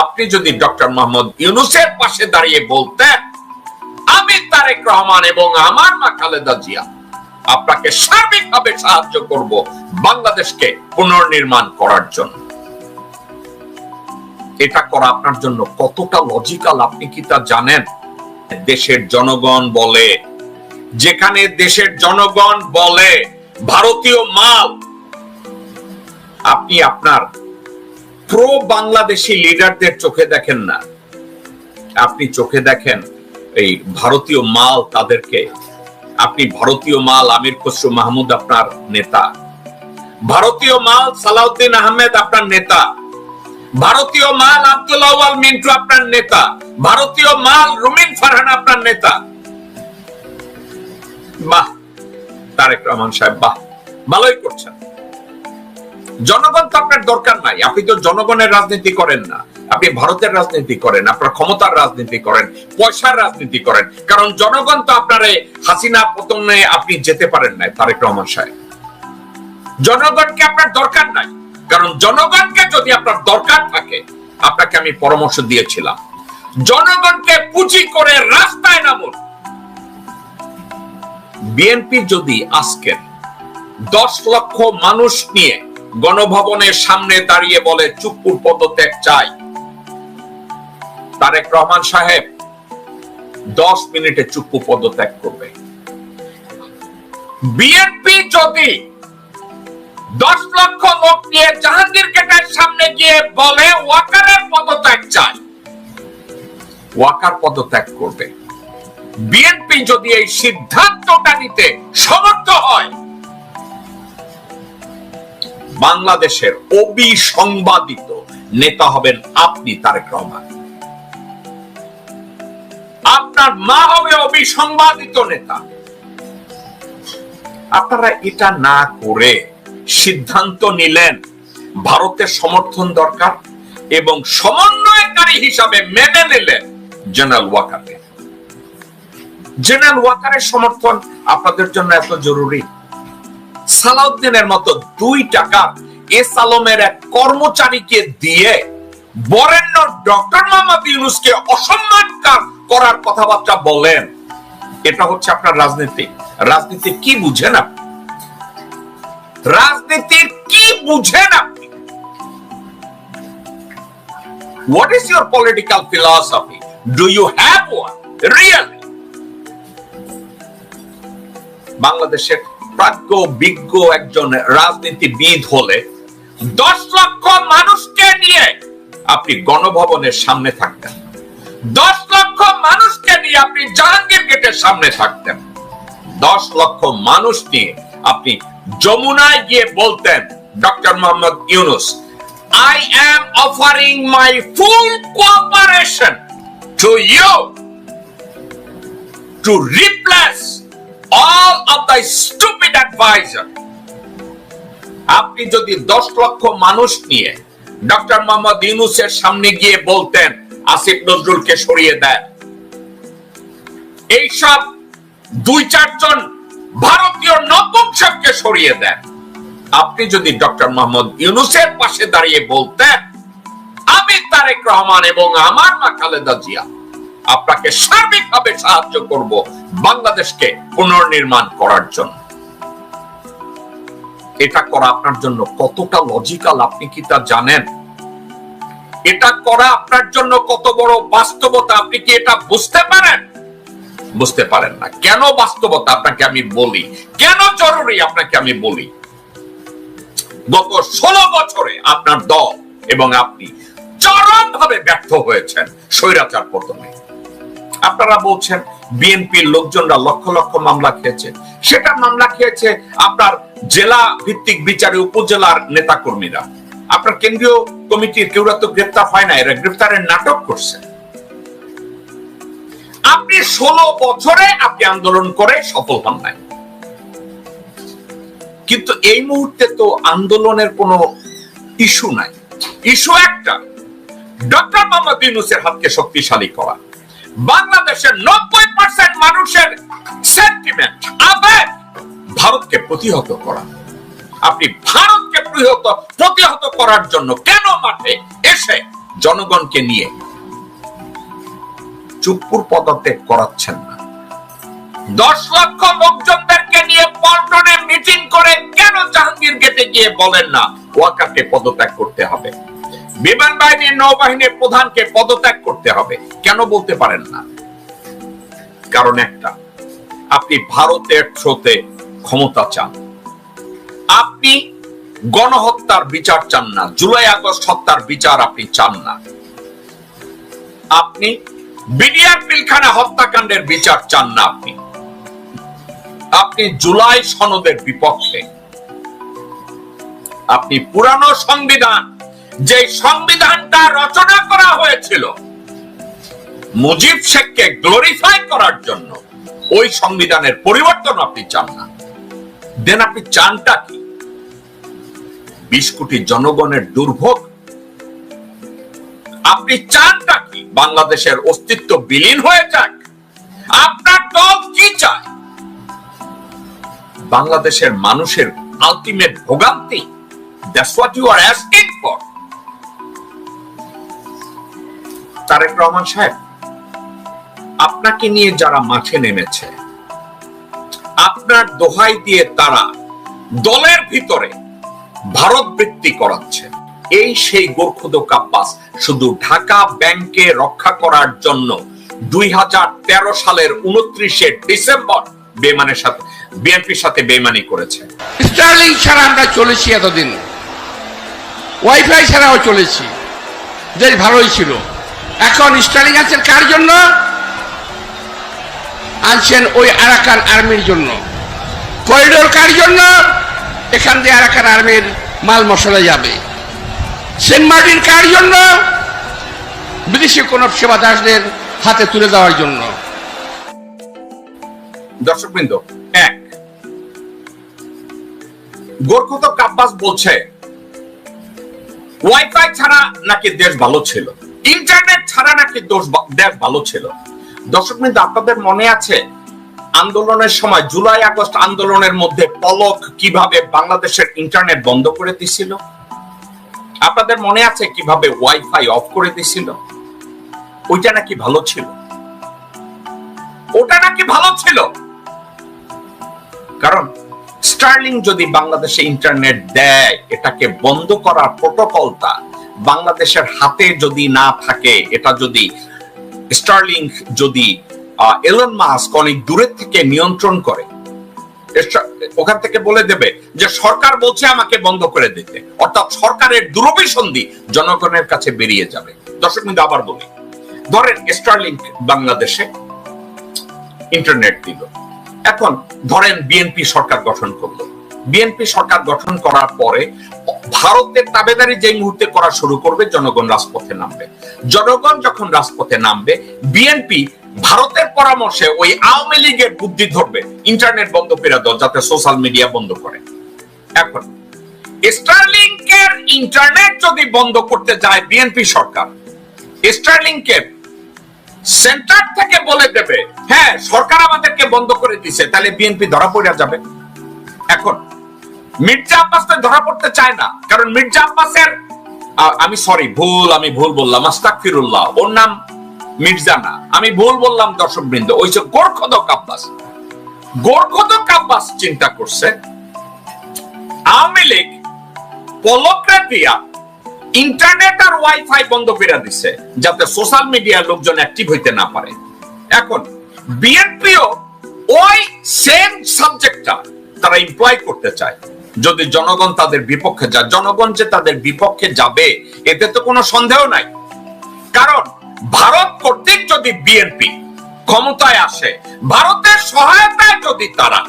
আপনি যদি ডক্টর মোহাম্মদ ইউনুসের পাশে দাঁড়িয়ে বলতেন, আমি তারেক রহমান এবং আমার মা খালেদা জিয়া, আপনাকে সার্বিকভাবে সাহায্য করব বাংলাদেশকে পুনর্নির্মাণ করার জন্য। এটা করা আপনার জন্য কতটা লজিক্যাল আপনি কি তা জানেন? দেশের জনগণ বলে, যেখানে দেশের জনগণ বলে, ভারতীয় মাল। আপনি আপনার প্রো বাংলাদেশি লিডারদের চোখে দেখেন না। আপনি চোখে দেখেন এই ভারতীয় মাল তাদেরকে। আপনি ভারতীয় মাল আমির খসরু মাহমুদ আপনার নেতা। ভারতীয় মাল সালাউদ্দিন আহমেদ আপনার নেতা। ভারতীয় মাল আব্দুল্লাহ মিন্টু আপনার নেতা। ভারতীয় মাল রুমিন ফারহান আপনার নেতা। বাহ, তারেক রহমান সাহেব, বাহ, ভালোই করছেন। জনগণ তো আপনার দরকার নাই। আপনি তো জনগণের রাজনীতি করেন না। আপনি ভারতের রাজনীতি করেন, আপনার ক্ষমতার রাজনীতি করেন, পয়সার রাজনীতি করেন। কারণ জনগণ তো আপনার হাসিনা পতনে আপনি যেতে পারেন নাই, তারেক রহমান সাহেব। জনগণকে আপনার দরকার নাই। কারণ জনগণকে যদি আপনার দরকার থাকে, আপনাকে আমি পরামর্শ দিয়েছিলাম। জনগণকে পুঁজি করে রাস্তায় নামুন। বিএনপি যদি আজকের দশ লক্ষ মানুষ নিয়ে গণভবনের সামনে দাঁড়িয়ে বলে চুপুর পদত্যাগ চাই। তারেক রহমান সাহেব দশ মিনিটে চুপ্পু পদত্যাগ করবে। বিএনপি যদি দশ লক্ষ লোক নিয়ে জাহাঙ্গীর গেটের সামনে গিয়ে বলে, ওয়াকারের পদত্যাগ চাই, ওয়াকার পদত্যাগ করবে। বিএনপি যদি এই সিদ্ধান্তটা নিতে সমর্থ হয় বাংলাদেশের অবিসংবাদিত নেতা হবেন আপনি, তারেক রহমান। আপনার মা হবে অবিসংবাদিত নেতা। আপনারা এটা না করে সিদ্ধান্ত নিলেন, ভারতের সমর্থন দরকার এবং সমন্বয়কারী হিসাবে মেনে নিলেন জেনারেল ওয়াকারকে। জেনারেল ওয়াকারের সমর্থন আপনাদের জন্য এত জরুরি? সালাউদ্দিনের মতো দুই টাকার এস আলমের এক কর্মচারীকে দিয়ে বরেণ্য ডক্টর মোহাম্মদ ইউনুসকে অসম্মান করার কথাবার্তা বলেন এটা হচ্ছে আপনার রাজনীতি রাজনীতি কি বুঝেন আপনি রাজনীতির কি বুঝেন আপনি What is your political philosophy? Do you have one? Really? বাংলাদেশের প্রাজ্ঞ বিজ্ঞ একজন রাজনীতিবিদ হলে দশ লক্ষ মানুষকে নিয়ে আপনি গণভবনের সামনে থাকতেন। দশ লক্ষ মানুষকে নিয়ে আপনি জাহাঙ্গীর গেটের সামনে থাকতেন। দশ লক্ষ মানুষ নিয়ে আপনি যমুনায় গিয়ে বলতেন, doctor Mohammad Yunus I am offering my full cooperation to you to replace all of the stupid advisor. আপনি যদি দশ লক্ষ মানুষ নিয়ে ডক্টর মোহাম্মদ ইউনুসের সামনে গিয়ে বলতেন, আসিফ নজরুলকে সরিয়ে দেন। এইসব দুই চারজন ভারতীয় নপুংসককে সরিয়ে দেন। আপনি যদি ডক্টর মোহাম্মদ ইউনুসের পাশে দাঁড়িয়ে বলতেন, আমি তারেক রহমান এবং আমার মা খালেদা জিয়া আপনাকে সার্বিকভাবে সাহায্য করব বাংলাদেশকে পুনর্নির্মাণ করার জন্য। এটা করা আপনার জন্য কতটা লজিক্যাল আপনি কি তা জানেন? এটা করা আপনার জন্য কত বড় বাস্তবতা আপনি কি এটা বুঝতে পারেন? বুঝতে পারেন না। কেন বাস্তবতা আপনাকে আমি বলি? কেন জরুরি আপনাকে আমি বলি? গত ষোলো বছরে আপনার দল এবং আপনি চরম ভাবে ব্যর্থ হয়েছেন স্বৈরাচার পতনে। আপনারা বলছেন বিএনপির লোকজনরা লক্ষ লক্ষ মামলা খেয়েছে। সেটা মামলা খেয়েছে আপনার জেলা ভিত্তিক বিচারে উপজেলার নেতা কর্মীরা আপনার কেন্দ্রীয় কমিটির কেউরা তো গ্রেপ্তার হয় না, এরা গ্রেপ্তারের নাটক করছে। আপনি ষোলো বছরে আপনি আন্দোলন করে সফল হন নাই। কিন্তু এই মুহূর্তে তো আন্দোলনের কোনো ইস্যু নাই। ইস্যু একটা, ডক্টর মোহাম্মদ ইউনুসের হাতকে শক্তিশালী করা। বাংলাদেশের নব্বই পার্সেন্ট মানুষের সেন্টিমেন্ট আবেগ ভারতকে প্রতিহত করা। আপনি ভারতকে প্রতিহত প্রতিহত করার জন্য কেন মাঠে এসে জনগণকে নিয়ে চুপ্পুর পদত্যাগ করাচ্ছেন না? দশ লক্ষ লোকজনদেরকে নিয়ে পল্টনে মিটিং করে কেন জাহাঙ্গীর গেটে গিয়ে বলেন না ওয়াকারকে পদত্যাগ করতে হবে? বিমান বাহিনীর নৌবাহিনীর প্রধানকে পদত্যাগ করতে হবে। কেন বলতে পারেন না? কারণ একটা, আপনি ভারতের থ্রোতে ক্ষমতা চান। আপনি গণহত্যার বিচার চান না, জুলাই আগস্ট হত্যার বিচার আপনি চান না। আপনি বিডিআর পিলখানা হত্যাকাণ্ডের বিচার চান না আপনি। আপনি জুলাই সনদের বিপক্ষে। আপনি পুরানো সংবিধান যে সংবিধানটা রচনা করা হয়েছিল, মুজিব শেখকে গ্লোরিফাই করার জন্য, ওই সংবিধানের পরিবর্তন আপনি চান না। দেন আপনি চানটা কি? বিশ কোটি জনগণের দুর্ভোগ। আপনি চানটা কি? বাংলাদেশের অস্তিত্ব বিলীন হয়ে যাক। আপনার দল কি চায়? বাংলাদেশের মানুষের আলটিমেট ভোগান্তি that's what you are asking for Tarique Rahman Saheb, আপনাকে নিয়ে যারা মাঠে নেমেছে, আপনার দোহাই দিয়ে তারা দলের ভিতরে ভারত বৃত্তি করাচ্ছে। এই সেই গোর্খদ কাব্বাস শুধু ঢাকা ব্যাংকে রক্ষা করার জন্য দুই সালের উনত্রিশে ডিসেম্বর বেমানের সাথে, বিএনপির সাথে বেমানি করেছে। স্টার্লিং ছাড়া আমরা চলেছি এতদিন। ওয়াইফাই ছাড়াও চলেছি। বেশ ভালোই ছিল। এখন স্টালিং আনছেন কার জন্য? আনছেন ওই আরাকান আর্মির জন্য। করিডোর কার জন্য? এখান দিয়ে আরাকান আর্মির মাল মশলা যাবে। সেন্ট মার্টিন কার জন্য? বিদেশি কোন সেবা দাসদের হাতে তুলে দেওয়ার জন্য। দর্শকবৃন্দ, এক। গোর্খত কাব্বাস বলছে, ওয়াইফাই ছাড়া নাকি দেশ ভালো ছিল? ইন্টারনেট ছাড়া নাকি দোষ দেশ ভালো ছিল? দর্শকবৃন্দ আপনাদের মনে আছে আন্দোলনের সময় জুলাই, আগস্ট আন্দোলনের মধ্যে পলক কীভাবে বাংলাদেশের ইন্টারনেট বন্ধ করে দিছিল? আপনাদের মনে আছে কীভাবে ওয়াইফাই অফ করে দিছিল? ওইটা নাকি ভালো ছিল? ওটা নাকি ভালো ছিল? কারণ স্টার্লিং যদি বাংলাদেশে ইন্টারনেট দেয়, এটাকে বন্ধ করার প্রোটোকলটা বাংলাদেশের হাতে যদি না থাকে, এটা যদি স্টার্লিং যদি এলন মাস্ক অনেক দূরের থেকে নিয়ন্ত্রণ করে ওখান থেকে বলে দেবে যে সরকার বলছে আমাকে বন্ধ করে দিতে। অর্থাৎ সরকারের দুরভিসন্ধি জনগণের কাছে বেরিয়ে যাবে। দর্শক কিন্তু আবার বলি, ধরেন স্টারলিংক বাংলাদেশে ইন্টারনেট দিল। এখন ধরেন বিএনপি সরকার গঠন করল। বিএনপি সরকার গঠন করার পরে ভারতের তাবেদারি যে মুহূর্তে করা শুরু করবে, জনগণ রাজপথে নামবে। জনগণ যখন রাজপথে নামবে বিএনপি ভারতের পরামর্শে ওই আওয়ামী লীগের বুদ্ধি ধরবে। ইন্টারনেট বন্ধ করে দাও, যাতে সোশ্যাল মিডিয়া বন্ধ করে। এখন, স্টারলিংকের ইন্টারনেট যদি বন্ধ করতে যায় বিএনপি সরকার, স্টারলিংকের সেন্টার থেকে বলে দেবে হ্যাঁ সরকার আমাদেরকে বন্ধ করে দিছে। তাহলে বিএনপি ধরা পড়ে যাবে। এখন মির্জা আব্বাস তো ধরা পড়তে চায় না। কারণ মির্জা আব্বাসের আমি সরি ভুল, আমি ভুল বললাম আস্তাকফিরুল্লাহ ওর নাম মির্জা না আমি ভুল বললাম দর্শক বৃন্দ ওই যে গোর্খদক আব্বাস। গোর্খদক আব্বাস চিন্তা করছে, আওয়ামী লীগ ইন্টারনেট আর ওয়াইফাই বন্ধ করে দিছে, যাতে সোশ্যাল মিডিয়ার লোকজন অ্যাক্টিভ হইতে না পারে। এখন বিএনপিও ওই সেম সাবজেক্টটা তারা ইমপ্লয় করতে চায়। যদি জনগণ তাদের বিপক্ষে যায়, জনগণ যে তাদের বিপক্ষে যাবে, এতে তো কোনো সন্দেহ নাই। কারণ ভারত কর্তৃক যদি বিএনপি ক্ষমতায় আসে, ভারতের সহায়তায় যদি তারা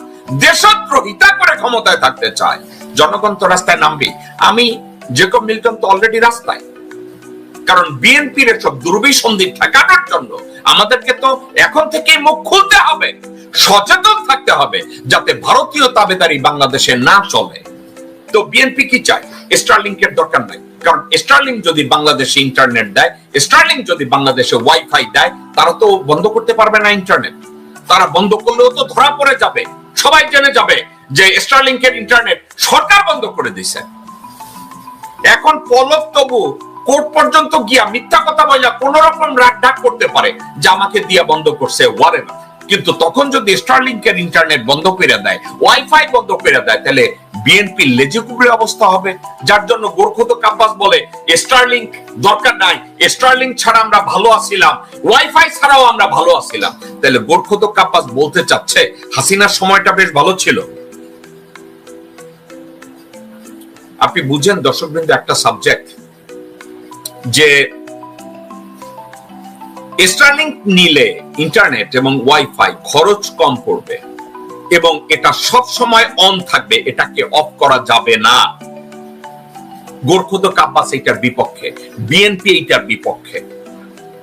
দেশদ্রোহিতা করে ক্ষমতায় থাকতে চায়, জনগণ তো রাস্তায় নামবে আমি জেকব মিল্টন তো অলরেডি রাস্তায়। কারণ বিএনপির এসব দুর্বিসন্ধি ঠেকানোর জন্য আমাদেরকে তো এখন থেকে মুখ খুলতে হবে, সচেতন থাকতে হবে যাতে ভারতীয় তাবেদারি বাংলাদেশে না চলে। তো বিএনপি কি চায়? স্টারলিংকের দরকার নাই। কারণ স্টারলিং যদি বাংলাদেশে ইন্টারনেট দেয়, স্টারলিং যদি বাংলাদেশে ওয়াইফাই দেয়, তারা তো বন্ধ করতে পারবে না ইন্টারনেট। তারা বন্ধ করলেও তো ধরা পড়ে যাবে। সবাই জেনে যাবে যে স্টারলিংকের ইন্টারনেট সরকার বন্ধ করে দিছে। এখন পলক তবু কোর্ট পর্যন্ত গিয়া মিথ্যা কথা বইলা কোন রকম রাগ ঢাক করতে পারে, যে আমাকে দিয়া বন্ধ করছে ওয়ারে কিন্তু তখন যদি স্টারলিংকের ইন্টারনেট বন্ধ করে দেয় ওয়াইফাই বন্ধ করে দেয়, তাহলে বিএনপি লেজেকুবরি অবস্থা হবে। যার জন্য গোরখত কাব্বাস বলে স্টারলিংক দরকার নাই স্টারলিংক ছাড়া আমরা ভালো আছিলাম ওয়াইফাই ছাড়াও আমরা ভালো আছিলাম। তাহলে গোরখত কাব্বাস বলতে চাচ্ছে, হাসিনার সময়টা বেশ ভালো ছিল। আপনি বুঝেন দর্শকবৃন্দ, একটা সাবজেক্ট যে স্টারলিংক নিলে ইন্টারনেট এবং ওয়াইফাই খরচ কম পড়বে এবং এটা সব সময় অন থাকবে, এটাকে অফ করা যাবে না। গোরখুদ কাব্বাস বিপক্ষে বিএনপি বিপক্ষে।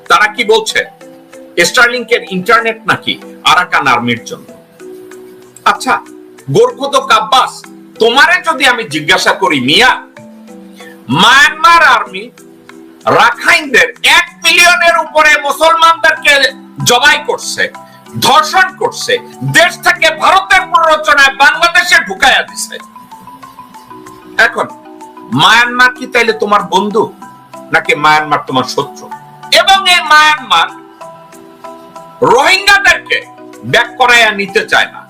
তারা কি বলছে? স্টারলিংকের ইন্টারনেট নাকি আরাকান আর্মির জন্য? আচ্ছা গোরখুদ কাব্বাস, তোমারে যদি আমি জিজ্ঞাসা করি মিয়া মায়ানমার আর্মি রাখাইনদের এক মিলিয়নের উপরে মুসলমানদেরকে জবাই করছে, ধর্ষণ করছে, দেশ থেকে ভারতের প্ররোচনায় বাংলাদেশে ঢুকাইয়া দিছে। এখন, মায়ানমার কি তাইলে তোমার বন্ধু, নাকি মায়ানমার তোমার শত্রু? এবং এই মায়ানমার রোহিঙ্গাদেরকে ব্যাক করাইয়া নিতে চায় না।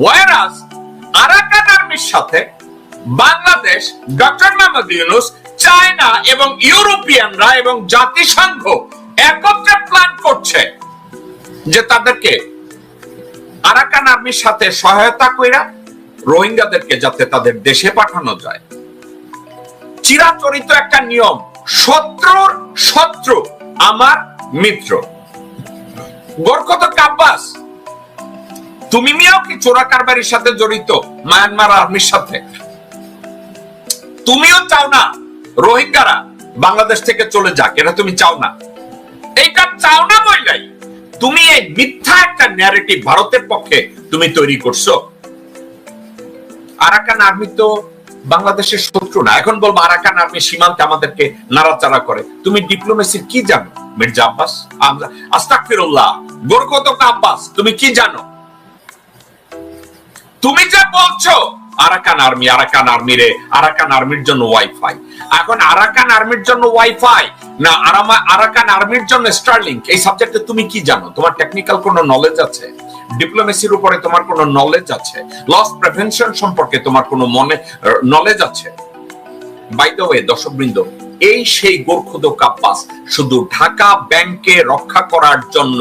ওয়ারাস আরাকান আর্মির সাথে বাংলাদেশ, ডক্টর মোহাম্মদ ইউনুস চায়না এবং ইউরোপিয়ানরা এবং জাতিসংঘ একত্রে প্ল্যান করছে যে তাদেরকে আরাকান আর্মির সাথে সহায়তা কইরা রোহিঙ্গাদেরকে যাতে তাদের দেশে পাঠানো যায়। চিরাচরিত একটা নিয়ম, শত্রুর শত্রু আমার মিত্র। গোরকত কাব্বাস তুমি মিয়াও কি চোরা কারবারির সাথে জড়িত মায়ানমার আর্মির সাথে? তুমিও চাও না রোহিঙ্গারা বাংলাদেশ থেকে চলে যাক, এটা তুমি চাও না। এইটা চাও না বললাই তুমি এই মিথ্যা একটা ন্যারেটিভ ভারতের পক্ষে তুমি তৈরি করছ। আরাকান আর্মি তো বাংলাদেশের শত্রু না। এখন বলব আরাকান আর্মি সীমান্তে আমাদেরকে নাড়াচাড়া করে। তুমি ডিপ্লোমেসির কি জানো, মির্জা আব্বাস? আস্তাকফিরুল্লাহ গোরকত আব্বাস, তুমি কি জানো? তুমি যা বলছো আরাকান আর্মি আরাকান আর্মি রে আরাকান আর্মির জন্য ওয়াইফাই এখন আরাকান আর্মির জন্য ওয়াইফাই না আরামা আরাকান আর্মির জন্য স্টারলিংক এই সাবজেক্টে তুমি কি জানো? তোমার টেকনিক্যাল কোনো নলেজ আছে? ডিপ্লোমেসির উপরে তোমার কোনো নলেজ আছে? লস প্রিভেনশন সম্পর্কে তোমার কোনো মনে নলেজ আছে? বাই দ্য ওয়ে দর্শকবৃন্দ, এই সেই গোরখুদ কাপ্পাস শুধু ঢাকা ব্যাংকে রক্ষা করার জন্য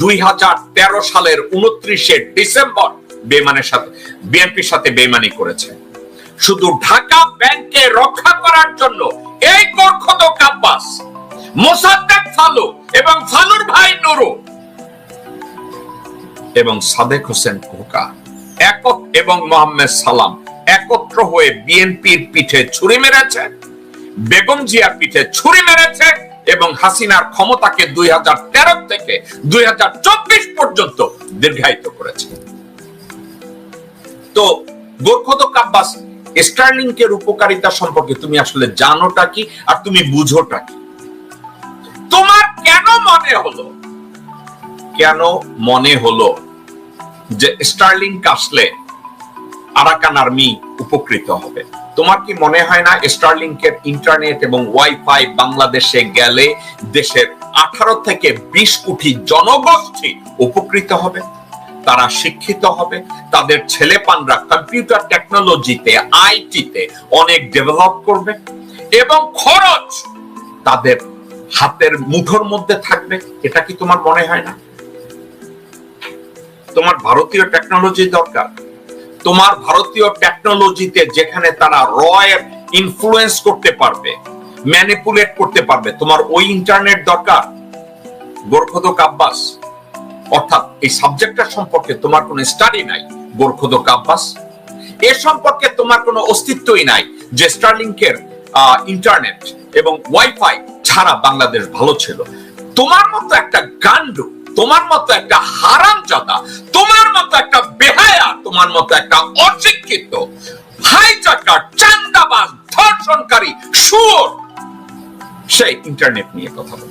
দুই হাজার তেরো সালের উনত্রিশে ডিসেম্বর বেমানের সাথে, বিএনপির সাথে বেমানি করেছে। শুধু ঢাকা ব্যাংকে রক্ষা করার জন্য এই গোরখদ কাব্বাস, মোসাদ্দেক ফালু এবং ফালুর ভাই নুরু এবং সাদেক হোসেন খোকা একক এবং মোহাম্মদ সালাম একত্র হয়ে বিএনপির পিঠে ছুরি মেরেছে, বেগম জিয়ার পিঠে ছুরি মেরেছে এবং হাসিনার ক্ষমতাকে দুই হাজার তেরো থেকে দুই হাজার চব্বিশ পর্যন্ত দীর্ঘায়িত করেছে। তো গোরখদ কাব্বাস স্টার্লিংকের উপকারিতা সম্পর্কে তুমি আসলে জানোটা কি আর তুমি বুঝোটা কি? তোমার কেন মনে হলো? কেন মনে হলো যে স্টার্লিংক আসলে আরাকান আর্মি উপকৃত হবে? তোমার কি মনে হয় না স্টারলিংকের ইন্টারনেট এবং ওয়াইফাই বাংলাদেশে গেলে দেশের আঠারো থেকে বিশ কোটি জনগোষ্ঠী উপকৃত হবে? তারা শিক্ষিত হবে, তাদের ছেলেপানরা কম্পিউটার টেকনোলজিতে আইটিতে অনেক ডেভেলপ করবে এবং খরচ তাদের হাতের মুঠোর মধ্যে থাকবে। এটা কি তোমার মনে হয় না? তোমার ভারতীয় টেকনোলজি দরকার। তোমার ভারতীয় টেকনোলজিতে যেখানে তারা রয়ের ইনফ্লুয়েন্স করতে পারবে ম্যানিপুলেট করতে পারবে, তোমার ওই ইন্টারনেট দরকার। গোরখদ আব্বাস অর্থাৎ এই সাবজেক্টটা সম্পর্কে তোমার কোনো স্টাডি নাই, গোরখদ আব্বাস এ সম্পর্কে তোমার কোনো অস্তিত্বই নাই যে স্টারলিংকের ইন্টারনেট এবং ওয়াইফাই ছাড়া বাংলাদেশ ভালো ছিল। তোমার মতো একটা গান্ডু তোমার মতো একটা হারাম হারামজাদা, তোমার মতো একটা বেহায়া, তোমার মতো একটা অশিক্ষিত হাইজাকার চান্দাবাজ, ধর্ষণকারী সুর সেই ইন্টারনেট নিয়ে কথা বলে।